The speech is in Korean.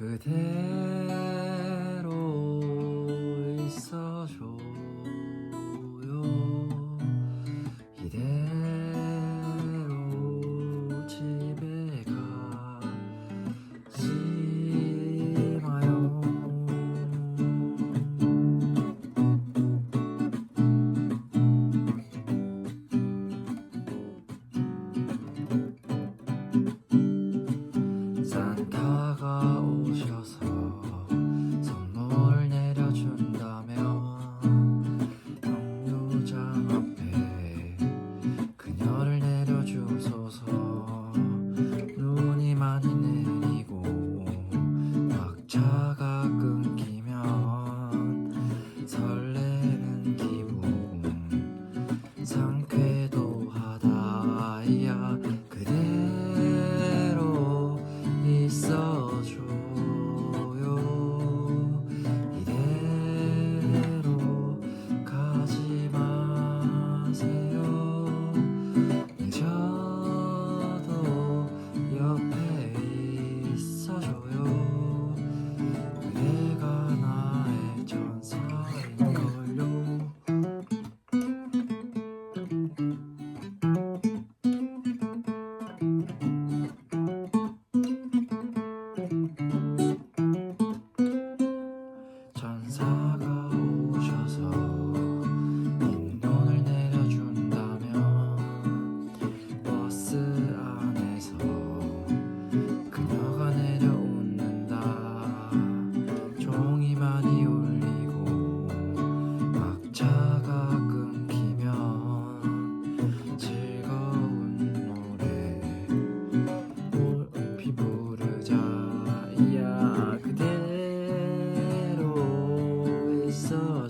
그대 문자가 끊기면 즐거운 노래 올피 부르자 야, 그대로 있어